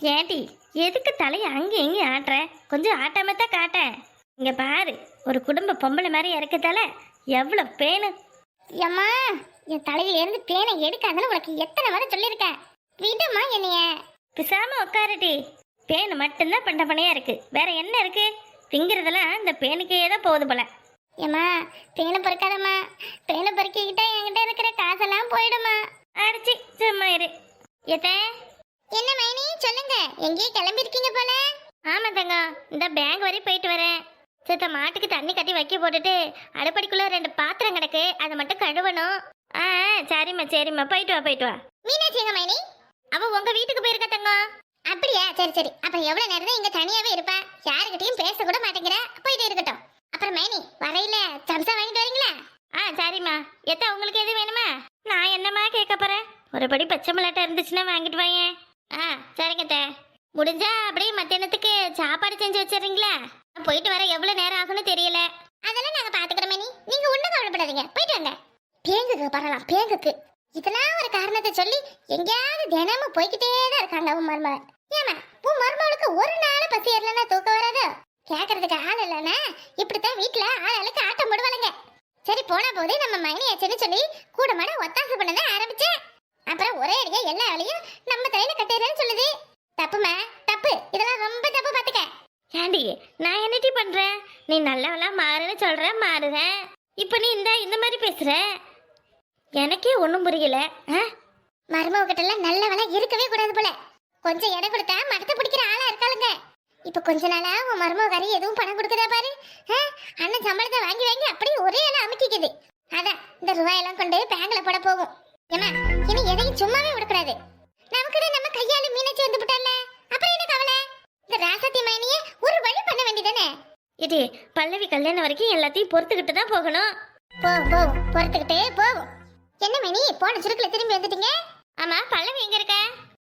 ஏண்டி எதுக்கு தலையை அங்கே இங்கேயும் ஆட்டுற? கொஞ்சம் ஆட்டாம தான் காட்டேன் இங்க பாரு ஒரு குடும்ப பொம்பளை மாதிரி இறக்கத்தால எவ்வளோ பேனு. ஏம்மா என் தலையில இருந்து பேனை எடுக்காதுன்னு உனக்கு எத்தனை முறை சொல்லியிருக்கேன் விடுமா என்னைய. பிசாம உட்காருடி. பேனு மட்டும்தான் பண்ண பணையா இருக்கு. வேற என்ன இருக்கு? திங்கிறதெல்லாம் இந்த பேனுக்கே தான் போகுது போல. ஏம்மா பேனை பறிக்காதம்மா. பேனை பறிக்கிட்டா என்கிட்ட இருக்கிற காசெல்லாம் போயிடுமா அடிச்சு சும்மா இரு. எத்தே சொல்லுங்க எங்கேயும் கிளம்பி இருக்கீங்க போல? ஆமா தங்கம் இந்த பேங்க் வரையும் போயிட்டு வரேன். சித்த மாட்டுக்கு தண்ணி கட்டி வைக்க போட்டுட்டு அடுப்படிக்குள்ள ரெண்டு பாத்திரம் கிடக்கு அதை மட்டும் கழுவணும். ஆ சரிம்மா சரிம்மா போயிட்டு வா போயிட்டு வா. மீனாட்சி எங்க மைனி? அவ உங்க வீட்டுக்கு போயிருக்கா தங்கம் அப்படியா? சரி சரி. அப்புறம் எவ்வளவு நேரம் இங்க தனியாவே இருப்ப. யாருக்கிட்டையும் பேச கூட மாட்டேங்கிற. போயிட்டு இருக்கட்டும். அப்புறம் மைனி வரையில சம்சா வாங்கிட்டு வரீங்களா? ஆ சரிம்மா. எத்த உங்களுக்கு எது வேணுமா? நான் என்னம்மா கேட்க போறேன்? ஒரு படி பச்சை மிளகாய் இருந்துச்சுன்னா வாங்கிட்டு வாயேன். ஆ சரிங்க. முடிஞ்சா அப்படியே மத்தியானத்துக்கு சாப்பாடு செஞ்சு வச்சிடுறீங்களா? போயிட்டு வர எவ்வளவு நேரம் ஆகும்னு தெரியல. அதெல்லாம் நாங்க பாத்துக்கிறோமே நீ நீங்க ஒண்ணும் கவலைப்படாதீங்க. போயிட்டு வாங்க. பேங்குக்கு பரலாம் பேங்குக்கு. இதெல்லாம் ஒரு காரணத்தை சொல்லி எங்கேயாவது தினமும் போய்கிட்டே தான் இருக்காங்க உன் மருமக ஏமா உன் மருமகளுக்கு ஒரு நாள் பசி ஏறலன்னா தூக்கம் வராது? கேட்கறதுக்கு ஆள் இல்லைன்னா இப்படித்தான் வீட்டுல ஆளுக்கு ஆட்டம் போடுவாளுங்க. சரி போன போதே நம்ம மைனியாச்சுன்னு சொல்லி கூட மாட ஒத்தாசை பண்ணதான் ஆரம்பிச்சேன். அப்புறம் ஒரே அடியா எல்லா வேலையும் நம்ம தலையில கட்டிடுறேன்னு சொல்லுது. தப்புமா தப்பு. இதெல்லாம் ரொம்ப தப்பு பாத்துக்க. ஏண்டி நான் என்னடி பண்றேன் நீ நல்லவளா மாறுன்னு சொல்ற மாறுறேன் இப்போ நீ இந்த இந்த மாதிரி பேசுற. எனக்கே ஒன்றும் புரியல. ஆ? மருமக கிட்ட எல்லாம் இருக்கவே கூடாது போல. கொஞ்சம் இடம் கொடுத்தா மடத்தை பிடிக்கிற ஆளா இருக்காளுங்க. இப்ப கொஞ்ச நாளா உன் மருமக கறி எதுவும் பணம் கொடுக்குதா பாரு? ஆ? அண்ணன் சம்பளத்தை வாங்கி வாங்கி அப்படியே ஒரே இடம் அமுக்கிக்குது. அதான் இந்த ரூபாயெல்லாம் கொண்டு பேங்க்ல போட போகும். ஏமா இனி எதையும் சும்மாவே விடக்கூடாது. நமக்கு நம்ம கையால மீனாட்சி வந்து விட்டால அப்புறம் என்ன கவலை? இந்த ராசத்தி மைனிய ஒரு வழி பண்ண வேண்டியதானே? இது பல்லவி கல்யாணம் வரைக்கும் எல்லாத்தையும் பொறுத்துக்கிட்டு தான் போகணும். போகும் போகும் பொறுத்துக்கிட்டே போகும் என்ன மைனி போன சுருக்குல திரும்பி வந்துட்டீங்க? ஆமா பல்லவி எங்க இருக்க?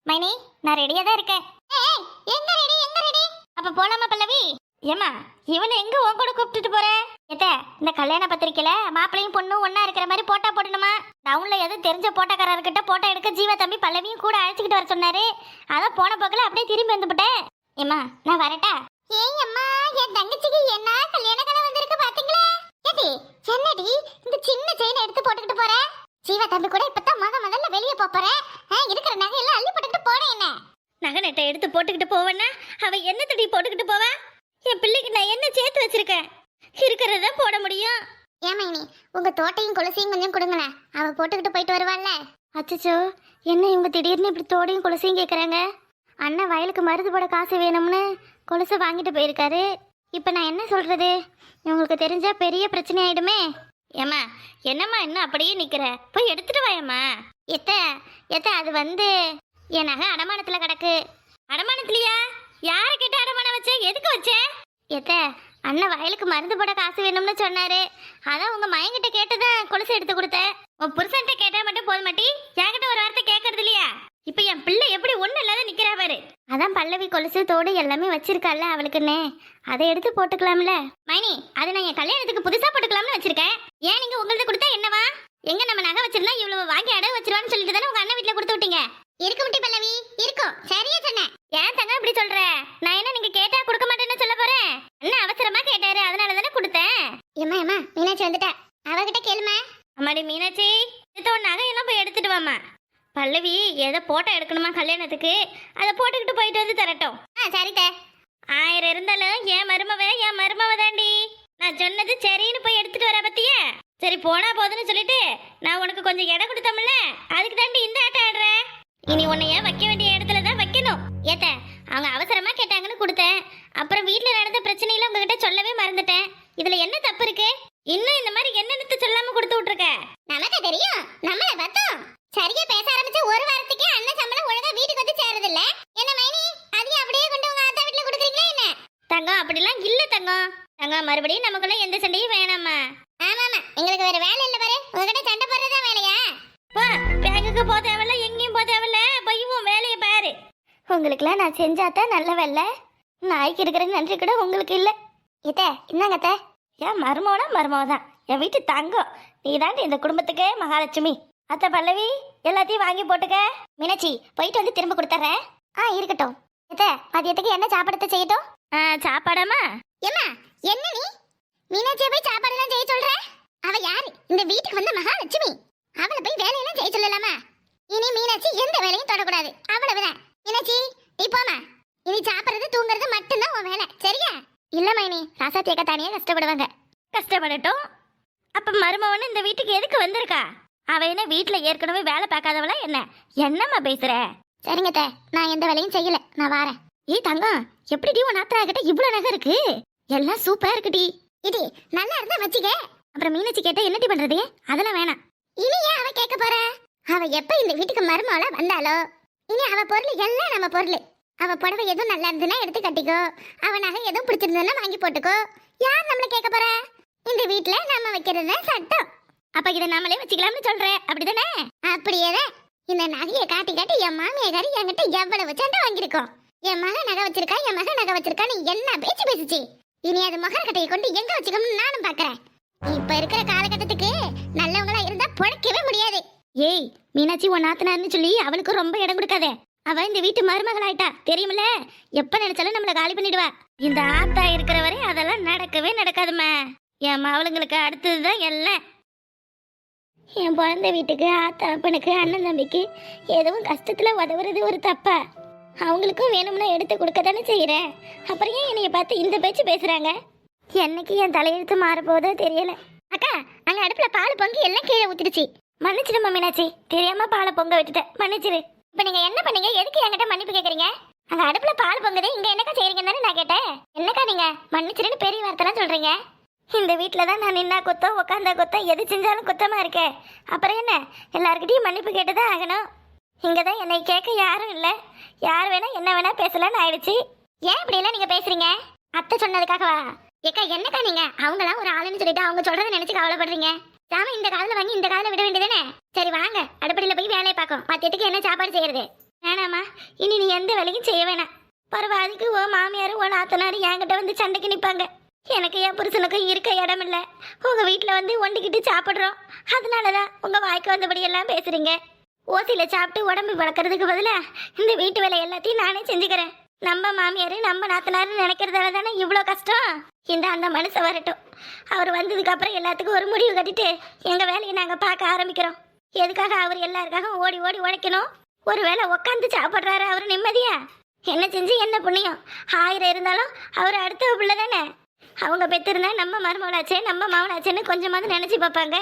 மைனி நான் ரெடியா தான் இருக்கேன். ஏய் எங்க ரெடி எங்க ரெடி அப்ப போலாமா பல்லவி? ஏமா இவனை எங்க உன் கூட கூப்பிட்டுட்டு போற? எத்த இந்த கல்யாண பத்திரிக்கையில மாப்பிளையும் பொண்ணும் ஒண்ணா இருக்கிற மாதிரி போட்டா போடணுமா? டவுன்ல எதுவும் தெரிஞ்ச போட்டோக்காரர்கிட்ட போட்டோ எடுக்க ஜீவா தம்பி பல்லவியும் கூட அழைச்சிக்கிட்டு வர சொன்னாரு. அதான் போன போக்கில் அப்படியே திரும்பி வந்துவிட்டேன் ஏமா நான் வரட்டா? ஏய் அம்மா என் தங்கச்சிக்கு என்ன கல்யாண கலை வந்திருக்கு பாத்தீங்களா? ஏடி என்னடி இந்த சின்ன செயின் எடுத்து போட்டுக்கிட்டு போற? ஜீவா தம்பி கூட இப்பதான் முத முதல்ல வெளிய போறேன். இருக்கிற நகையெல்லாம் அள்ளி போட்டுக்கிட்டு போறேன் என்ன? நகை நட்டை எடுத்து போட்டுக்கிட்டு போவேன்னா அவ என்ன தடி போட்டுக்கிட்டு போவா? என் பிள்ளைக்கு நான் என்ன சேர்த்து வச்சிருக்கேன்? இருக்கிறத போட முடியும்? ஏமைனி உங்க தோட்டையும் கொலுசையும் கொஞ்சம் கொடுங்களேன். அவ போட்டுக்கிட்டு போயிட்டு வருவாள்ல. அச்சச்சோ என்ன இவங்க திடீர்னு இப்படி தோடையும் கொலுசையும் கேட்குறாங்க அண்ணன் வயலுக்கு மருந்து போட காசு வேணும்னு கொலுசை வாங்கிட்டு போயிருக்காரு. இப்போ நான் என்ன சொல்கிறது இவங்களுக்கு தெரிஞ்சா பெரிய பிரச்சனை ஆயிடுமே. ஏம்மா என்னம்மா இன்னும் அப்படியே நிற்கிற போய் எடுத்துட்டு வாயம்மா. எத்த எத்த அது வந்து என் நகை அடமானத்தில் கிடக்கு. அடமானத்துலையா? யாரை கேட்டு அடமானம் வச்ச? எதுக்கு வச்ச? எத்த அண்ணன் வயலுக்கு மருந்து போட காசு வேணும்னு சொன்னாரு. அதான் உங்க மயங்கிட்ட கேட்டுதான் கொலுசு எடுத்து கொடுத்தேன். உன் புருஷன்ட்ட கேட்டா மட்டும் போதும் மாட்டி. என்கிட்ட ஒரு வார்த்தை கேட்கறது இல்லையா? இப்ப என் பிள்ளை எப்படி ஒண்ணு இல்லாத நிக்கிறா பாரு. அதான் பல்லவி கொலுசு தோடு எல்லாமே வச்சிருக்கால அவளுக்குன்னு. அதை எடுத்து போட்டுக்கலாம்ல. மைனி அதை நான் என் கல்யாணத்துக்கு புதுசா போட்டுக்கலாம்னு வச்சிருக்கேன் ஏன் நீங்க உங்களது கொடுத்தா என்னவா எங்க நம்ம நகை வச்சிருந்தா இவ்வளவு வாங்கி அடகு வச்சிருவான்னு சொல்லிட்டு தானே உங்க அண்ணன் வீட்டுல கொடுத்து விட்டீங்க இருக்கு முட்டி பல்லவி இருக்கும் சரியா சொன்னேன் ஏன் தங்க இப்படி சொல்ற நான் என்ன நீங்க கேட்டா கொடுக்க மாட்டேன்னு சொல்ல போறேன் என்ன அவசரமா கேட்டாரு அதனால தானே கொடுத்தேன் ஏம்மா ஏம்மா மீனாட்சி வந்துட்டா அவகிட்ட கேளுமா அம்மாடி மீனாட்சி இதோ நகையெல்லாம் போய் எடுத்துட்டு வாமா பல்லவி ஏதோ போட்டோ எடுக்கணுமா கல்யாணத்துக்கு? அதை போட்டுக்கிட்டு போயிட்டு வந்து தரட்டும். ஆ சரித்த ஆயிரம் இருந்தாலும் என் மருமவ என் மருமவ தாண்டி. நான் சொன்னது சரின்னு போய் எடுத்துட்டு வர பத்தியா? சரி போனா போதுன்னு சொல்லிட்டு நான் உனக்கு கொஞ்சம் இடம் கொடுத்தோம்ல? அதுக்கு தாண்டி இந்த ஆட்டம் ஆடுற? இனி உன்னை ஏன் வைக்க வேண்டிய இடத்துல தான் வைக்கணும். ஏத்த அவங்க அவசரமா கேட்டாங்கன்னு கொடுத்தேன். அப்புறம் வீட்ல நடந்த பிரச்சனையில உங்ககிட்ட சொல்லவே மறந்துட்டேன். இதுல என்ன தப்பு இருக்கு? இன்னும் இந்த மாதிரி என்னென்னத்து சொல்லாம கொடுத்து விட்டுருக்க நமக்கு தெரியும் நம்மள பார்த்தோம் சரியா பேச ஆரம்பிச்ச ஒரு வாரத்துக்கே அண்ணன் சம்பளம் ஒழுங்கா வீட்டுக்கு வந்து சேருது இல்ல என்ன மைனி அதையும் அப்படியே கொண்டு உங்க ஆத்தா வீட்டுல கொடுக்குறீங்களா என்ன தங்கம் அப்படிலாம் இல்ல தங்கம் தங்கம் மறுபடியும் நமக்குள்ள எந்த சண்டையும் வேணாமா ஆமா ஆமா எங்களுக்கு வேற வேலை இல்ல பாரு. உங்ககிட்ட சண்டை போடுறதா வேலையா? போ. பேங்குக்கு போக தேவையில்ல எங்கேயும் போக தேவையில்ல. போய் வேலையை பாரு. உங்களுக்குலாம் நான் செஞ்சாதான் நல்ல வேலை நாய்க்கு இருக்கிற நன்றி கூட உங்களுக்கு இல்லை. இதே என்னங்க அத்தை. ஏன் மருமவனா மருமவ தான். என் வீட்டு தங்கம். நீ இந்த குடும்பத்துக்கு மகாலட்சுமி. அத்தை பல்லவி எல்லாத்தையும் வாங்கி போட்டுக்க. மீனாட்சி போயிட்டு வந்து திரும்ப கொடுத்துட்றேன். ஆ இருக்கட்டும். இதே மதியத்துக்கு என்ன சாப்பாடு செய்யட்டும்? சாப்பாடாமா என்ன நீ மீனாட்சியை போய் சாப்பாடெல்லாம் செய்ய சொல்ற அவ யாரு இந்த வீட்டுக்கு வந்த மகாலட்சுமி அவளை போய் வேலையெல்லாம் செய்ய சொல்லலாமா இனி மீனாட்சி எந்த வேலையும் தொடக்கூடாது அவ்வளவுதான் மீனாட்சி நீ போமா இனி சாப்பிடுறது தூங்குறது மட்டும்தான் உன் வேலை சரியா இல்ல மைனி தனியா கஷ்டப்படுவாங்க. கஷ்டப்படட்டும். அப்ப மருமவன் இந்த வீட்டுக்கு எதுக்கு வந்திருக்கா? அவ என்ன வீட்டுல ஏற்கனவே வேலை பார்க்காதவளா என்ன? என்னம்மா பேசுற? சரிங்க அத்தை, நான் எந்த வேலையும் செய்யல. நான் வாரேன். ஏய் தங்கம் எப்படி உன் நாத்தனா கிட்ட இவ்வளவு நகை இருக்கு? எல்லாம் சூப்பரா இருக்குடி. இது நல்லா இருந்தா வச்சுக்க. அப்புறம் மீனாட்சி கேட்டா என்னடி பண்றது? அதெல்லாம் வேணாம். இனி ஏன் அவ கேட்க போற? அவ எப்ப இந்த வீட்டுக்கு மருமகளா வந்தாலோ இனி அவ பொருள் எல்லாம் நம்ம பொருள். அவ புடவை எதுவும் நல்லா இருந்ததுன்னா எடுத்து கட்டிக்கோ. அவ நகை எதுவும் பிடிச்சிருந்ததுன்னா வாங்கி போட்டுக்கோ. யார் நம்மள கேட்க போற? இந்த வீட்ல நம்ம வைக்கிறது சட்டம். அப்ப இதை நாமளே வச்சுக்கலாம்னு சொல்ற. அப்படிதானே? அப்படியே இந்த நகையை காட்டி காட்டி என் மாமியாரி என்கிட்ட எவ்வளவு சண்டை வாங்கியிருக்கோம். என் மகன் நகை வச்சிருக்கா என் மகன் நகை வச்சிருக்கான்னு என்ன பேச்சு பேசிச்சு? இனி அது மகன் கட்டையை கொண்டு எங்க வச்சுக்கணும்னு நானும் பாக்குறேன். இப்ப இருக்கிற காலகட்டத்துக்கு நல்லவங்களா இருந்தா பொழைக்கவே முடியாது. ஏய் மீனாட்சி உன் நாத்தனார்னு சொல்லி அவளுக்கு ரொம்ப இடம் கொடுக்காதே. அவ இந்த வீட்டு மருமகள் ஆயிட்டா தெரியுமில்ல? எப்ப நினைச்சாலும் நம்மள காலி பண்ணிடுவா. இந்த ஆத்தா இருக்கிற வரை அதெல்லாம் நடக்கவே நடக்காதும்மா. என் மவளுங்களுக்கு அடுத்ததுதான் எல்லாம் என் பிறந்த வீட்டுக்கு ஆத்தா அப்பனுக்கு அண்ணன் தம்பிக்கு எதுவும் கஷ்டத்துல உதவுறது ஒரு தப்பா? அவங்களுக்கும் வேணும்னா எடுத்து கொடுக்க தானே செய்யறேன். அப்புறம் ஏன் என்னைய பார்த்து இந்த பேச்சு பேசுறாங்க? என்னைக்கு என் தலையெழுத்து மாறப்போதோ தெரியல. அக்கா அங்க அடுப்புல பால் பொங்கி எல்லாம் கீழே ஊத்திடுச்சு. மன்னிச்சிடு மீனாச்சி தெரியாம பாலை பொங்க விட்டுட்டேன் மன்னிச்சிரு இப்போ நீங்க என்ன பண்ணீங்க? எதுக்கு என்கிட்ட மன்னிப்பு கேக்குறீங்க? அங்க அடுப்புல பால் பொங்குது. இங்க என்னக்கா செய்றீங்கன்னு தானே நான் கேட்டேன். என்னக்கா நீங்க? மன்னிச்சிருன்னு பெரிய வார்த்தைலாம் சொல்றீங்க. இந்த வீட்டில் தான் நான் நின்னா குத்தம் உட்காந்தா குத்தம் எது செஞ்சாலும் குத்தமாக இருக்கேன் அப்புறம் என்ன? எல்லாருக்கிட்டையும் மன்னிப்பு கேட்டு தான் ஆகணும். இங்கே தான் என்னை கேட்க யாரும் இல்லை. யார் வேணால் என்ன வேணால் பேசலாம்னு ஆயிடுச்சு. ஏன் இப்படிலாம் நீங்கள் பேசுகிறீங்க அத்தை சொன்னதுக்காகவா? ஏக்கா என்னக்கா நீங்கள் அவங்களாம் ஒரு ஆளுன்னு சொல்லிட்டு அவங்க சொல்கிறத நினச்சி கவலைப்படுறீங்க. சாமி இந்த காதுல வாங்கி இந்த காதுல விட வேண்டியதானே சரி வாங்க. அடுப்படியில போய் வேலையை பார்க்கும் மத்தியத்துக்கு என்ன சாப்பாடு செய்யறது? வேணாம்மா. இனி நீ எந்த வேலையும் செய்ய வேணாம். பரவாயில்லைக்கு ஓ மாமியார் ஓ நாத்தனார் என்கிட்ட வந்து சண்டைக்கு நிற்பாங்க எனக்கு என் புருஷனுக்கும் இருக்க இடம் இல்லை. உங்கள் வீட்டில் வந்து ஒண்டிக்கிட்டு சாப்பிட்றோம். அதனால தான் உங்கள் வாய்க்கு வந்தபடி எல்லாம் பேசுகிறீங்க ஓசியில் சாப்பிட்டு உடம்பு வளர்க்குறதுக்கு பதிலாக இந்த வீட்டு வேலை எல்லாத்தையும் நானே செஞ்சுக்கிறேன். நம்ம மாமியார் நம்ம நாத்தனாரு நினைக்கிறதால தானே இவ்வளோ கஷ்டம்? இந்த அந்த மனுஷன் வரட்டும். அவர் வந்ததுக்கு அப்புறம் எல்லாத்துக்கும் ஒரு முடிவு கட்டிட்டு எங்கள் வேலையை நாங்கள் பார்க்க ஆரம்பிக்கிறோம். எதுக்காக அவர் எல்லாருக்காக ஓடி ஓடி உழைக்கணும்? ஒருவேளை உட்காந்து சாப்பிட்றாரு அவர் நிம்மதியா? என்ன செஞ்சு என்ன புண்ணியம்? ஆயிரம் இருந்தாலும் அவர் அடுத்த பிள்ளை தானே? அவங்க பெற்றிருந்தா நம்ம மருமகளாச்சே நம்ம மாமனாச்சேன்னு கொஞ்சமாவது நினைச்சு பார்ப்பாங்க.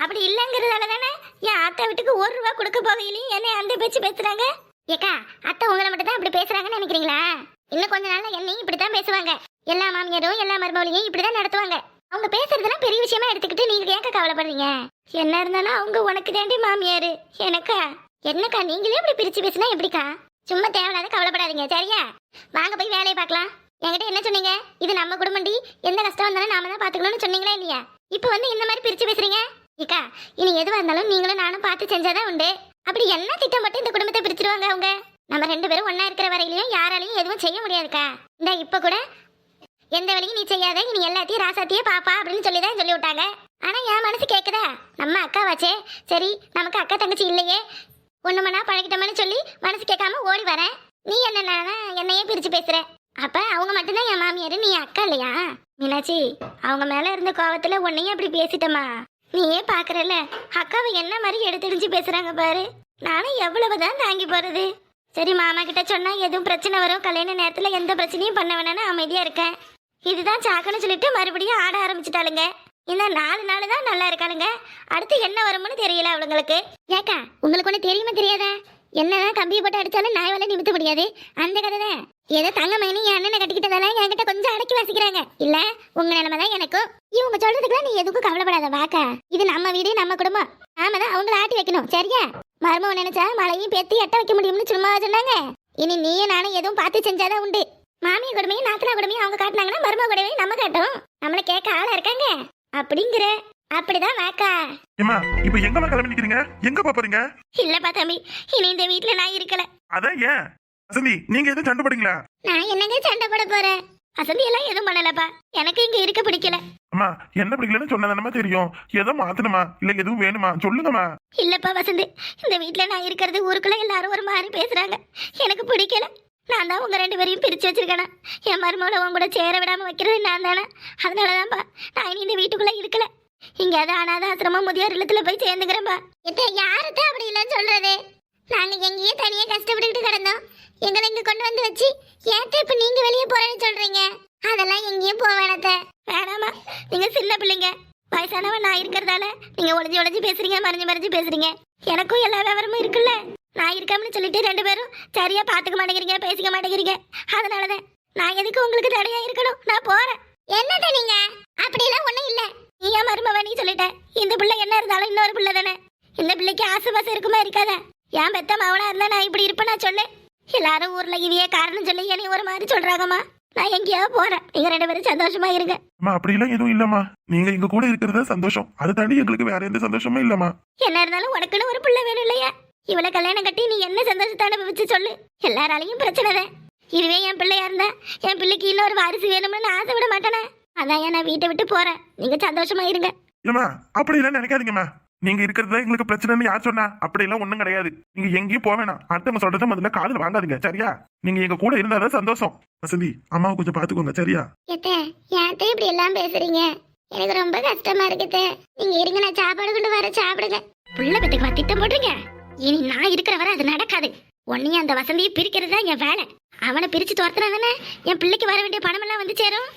அப்படி இல்லைங்கிறதால தானே என் அத்தை வீட்டுக்கு ஒரு ரூபா கொடுக்க போகையிலையும் என்னை அந்த பேச்சு பேசுறாங்க? ஏக்கா அத்தை உங்களை மட்டும் தான் இப்படி பேசுறாங்கன்னு நினைக்கிறீங்களா? இன்னும் கொஞ்ச நாள்ல என்னையும் இப்படித்தான் பேசுவாங்க. எல்லா மாமியாரும் எல்லா மருமகளையும் இப்படிதான் நடத்துவாங்க. அவங்க பேசுறதெல்லாம் பெரிய விஷயமா எடுத்துக்கிட்டு நீங்க ஏக்க கவலைப்படுறீங்க? என்ன இருந்தாலும் அவங்க உனக்கு தாண்டி மாமியாரு. எனக்கா? என்னக்கா நீங்களே இப்படி பிரிச்சு பேசினா எப்படிக்கா? சும்மா தேவையில்லாத கவலைப்படாதீங்க சரியா? வாங்க போய் வேலையை பார்க்கலாம். என்கிட்ட என்ன சொன்னீங்க? இது நம்ம குடும்பம்டி. எந்த கஷ்டம் வந்தாலும் நாம தான் பாத்துக்கணும்னு சொன்னீங்களா இல்லையா? இப்போ வந்து இந்த மாதிரி பிரிச்சு பேசுறீங்க? ஏக்கா இனி எதுவா இருந்தாலும் நீங்களும் நானும் பார்த்து செஞ்சாதான் உண்டு. அப்படி என்ன திட்டம் மட்டும் இந்த குடும்பத்தை பிரிச்சிருவாங்க அவங்க? நம்ம ரெண்டு பேரும் ஒன்னா இருக்கிற வரையிலையும் யாராலையும் எதுவும் செய்ய முடியாதுக்கா. இந்த இப்ப கூட எந்த வேலையும் நீ செய்யாத நீ எல்லாத்தையும் ராசாத்தியே பாப்பா அப்படின்னு சொல்லி தான் சொல்லி விட்டாங்க ஆனா என் மனசு கேக்குதா? நம்ம அக்கா வாச்சே. சரி நமக்கு அக்கா தங்கச்சி இல்லையே. ஒண்ணு மணா பழகிட்டோம்னு சொல்லி மனசு கேட்காம ஓடி வரேன். நீ என்ன என்னையே பிரிச்சு பேசுற? அப்ப அவங்க மட்டும்தான் என் மாமியாரு நீ அக்கா இல்லையா? மீனாட்சி அவங்க மேல இருந்த கோவத்துல உன்னையும் அப்படி பேசிட்டமா நீயே பார்க்குறல அக்காவை என்ன மாதிரி எடுத்துடிஞ்சு பேசுகிறாங்க பாரு. நானும் எவ்வளவு தான் தாங்கி போகிறது சரி மாமா கிட்ட சொன்னால் எதுவும் பிரச்சனை வரும். கல்யாண நேரத்தில் எந்த பிரச்சனையும் பண்ண வேணாம்னு அமைதியாக இருக்கேன். இதுதான் சாக்குன்னு சொல்லிட்டு மறுபடியும் ஆட ஆரம்பிச்சிட்டாளுங்க. இந்த நாலு நாள் தான் நல்லா இருக்காளுங்க. அடுத்து என்ன வரும்னு தெரியல அவளுங்களுக்கு. ஏக்கா உங்களுக்கு ஒன்று தெரியுமா தெரியாதா? என்னதான் கம்பி போட்டு அடிச்சாலும் நாய் வேலை நிமித்த முடியாது. அந்த கதை தான் ஏதோ தங்க மணி என் அண்ணனை கட்டிக்கிட்டதால என்கிட்ட கொஞ்சம் அடக்கி வாசிக்கிறாங்க. இல்ல உங்க நிலைமை தான் எனக்கும். இவங்க சொல்றதுக்குலாம் நீ எதுக்கும் கவலைப்படாத வாக்கா. இது நம்ம வீடு நம்ம குடும்பம். நாம தான் அவங்கள ஆட்டி வைக்கணும் சரியா? மருமவன் நினைச்சா மழையும் பேத்தி எட்ட வைக்க முடியும்னு சும்மா சொன்னாங்க. இனி நீயும் நானும் எதுவும் பார்த்து செஞ்சாதான் உண்டு. மாமிய கொடுமையும் நாத்தனா கொடுமையும் அவங்க காட்டினாங்கன்னா மருமக கொடுமையும் நம்ம காட்டும் நம்மளை கேட்க ஆளா இருக்காங்க. அப்படிங்கிற அப்படிதான் வாக்கா. ஏமா இப்ப எங்கம்மா கிளம்பி நிக்கிறீங்க? எங்க போறீங்க? இல்லப்பா தம்பி இனி இந்த வீட்டுல நான் இருக்கல. அதான் ஏன்? வசந்தி நீங்க எதுவும் சண்டை போடுங்களா நான் என்னங்க சண்டை போட போறேன்? அசந்தி எல்லாம் எதுவும் பண்ணலப்பா. எனக்கு இங்க இருக்க பிடிக்கல. அம்மா என்ன பிடிக்கலன்னு சொன்னதானமா தெரியும். ஏதோ மாத்தணுமா? இல்ல எதுவும் வேணுமா? சொல்லுங்கம்மா. இல்லப்பா வசந்த் இந்த வீட்ல நான் இருக்கிறது ஊருக்குள்ள எல்லாரும் ஒரு மாதிரி பேசுறாங்க. எனக்கு பிடிக்கல. நான் தான் உங்க ரெண்டு பேரையும் பிரிச்சு வச்சிருக்கேனா. என் மருமகளை உன் கூட சேர விடாம வைக்கிறது நான் தானே. அதனாலதான்ப்பா நான் இனி இந்த வீட்டுக்குள்ள இருக்கல. இங்க அது அனாத ஆசிரமம் முதியோர் இல்லத்துல போய் சேர்ந்துக்கிறேன்பா. எத்த யாருதான் அப்படி இல்லைன்னு சொல்றது? நாங்க எங்கேயே தனியா கஷ்டப்பட்டுக்கிட்டு கிடந்தோம். எங்களை இங்க கொண்டு வந்து வச்சு ஏத்த இப்ப நீங்க வெளியே போறேன்னு சொல்றீங்க? அதெல்லாம் எங்கேயும் போக வேணாத்த வேணாமா நீங்க சின்ன பிள்ளைங்க. வயசானவன் நான் இருக்கிறதால நீங்க ஒளிஞ்சு ஒளிஞ்சு பேசுறீங்க மறைஞ்சு மறைஞ்சு பேசுறீங்க. எனக்கும் எல்லா விவரமும் இருக்குல்ல? நான் இருக்கேன்னு சொல்லிட்டு ரெண்டு பேரும் சரியா பாத்துக்க மாட்டேங்கிறீங்க பேசிக்க மாட்டேங்கிறீங்க. அதனாலதான் நான் எதுக்கு உங்களுக்கு தடையா இருக்கணும்? நான் போறேன். என்னத்த நீங்க? அப்படிலாம் ஒண்ணும் இல்ல. நீ ஏன் மருமவ நீ சொல்லிட்ட. இந்த பிள்ளை என்ன இருந்தாலும் இன்னொரு பிள்ளை தானே. இந்த பிள்ளைக்கு ஆசுபாசம் இருக்குமா இருக்காதா? என் பெத்த மவனா இருந்தா நான் இப்படி இருப்பேனா சொல்லு எல்லாரும் ஊர்ல இதையே காரணம் சொல்லி என்னை ஒரு மாதிரி சொல்றாங்கம்மா. நான் எங்கேயோ போறேன். நீங்க ரெண்டு பேரும் சந்தோஷமா இருங்க. அம்மா அப்படிலாம் எதுவும் இல்லம்மா. நீங்க எங்க கூட இருக்கிறது சந்தோஷம். அதை தாண்டி எங்களுக்கு வேற எந்த சந்தோஷமும் இல்லம்மா. என்ன இருந்தாலும் உனக்குன்னு ஒரு பிள்ளை வேணும் இல்லையா? இவளை கல்யாணம் கட்டி நீ என்ன சந்தோஷத்தை அனுபவிச்சு சொல்லு. எல்லாராலையும் பிரச்சனை தான். இதுவே என் பிள்ளையா இருந்தா என் பிள்ளைக்கு இன்னொரு வாரிசு வேணும்னு நான் ஆசைப்பட மாட்டேனே. அதான் ஏன் நான் வீட்டை விட்டு போறேன். நீங்க சந்தோஷமா இருங்க. ஏம்மா அப்படிலாம் நினைக்காதீங்கம்மா. நீங்க இருக்கிறது எங்களுக்கு பிரச்சனைன்னு யார் சொன்னா? அப்படிலாம் ஒண்ணும் கிடையாது. நீங்க எங்கேயும் போக வேணாம். அடுத்தவங்க சொல்றத முதல்ல காதுல வாங்காதீங்க சரியா? நீங்க எங்க கூட இருந்தாதான் சந்தோஷம். வசந்தி அம்மாவை கொஞ்சம் பாத்துக்கோங்க சரியா? எத்த ஏத்த இப்படி எல்லாம் பேசுறீங்க? எனக்கு ரொம்ப கஷ்டமா இருக்குதே நீங்க இருங்க நான் சாப்பாடு கொண்டு வர சாப்பிடுங்க. புள்ள பெத்துக்கு திட்டம் போடுறீங்க? இனி நான் இருக்கிற வரை அது நடக்காது. உன்னையும் அந்த வசந்தியை பிரிக்கிறது தான் என் வேலை. அவனை பிரிச்சு துரத்துனா தானே என் பிள்ளைக்கு வர வேண்டிய பணம் எல்லாம் வந்து சேரும்?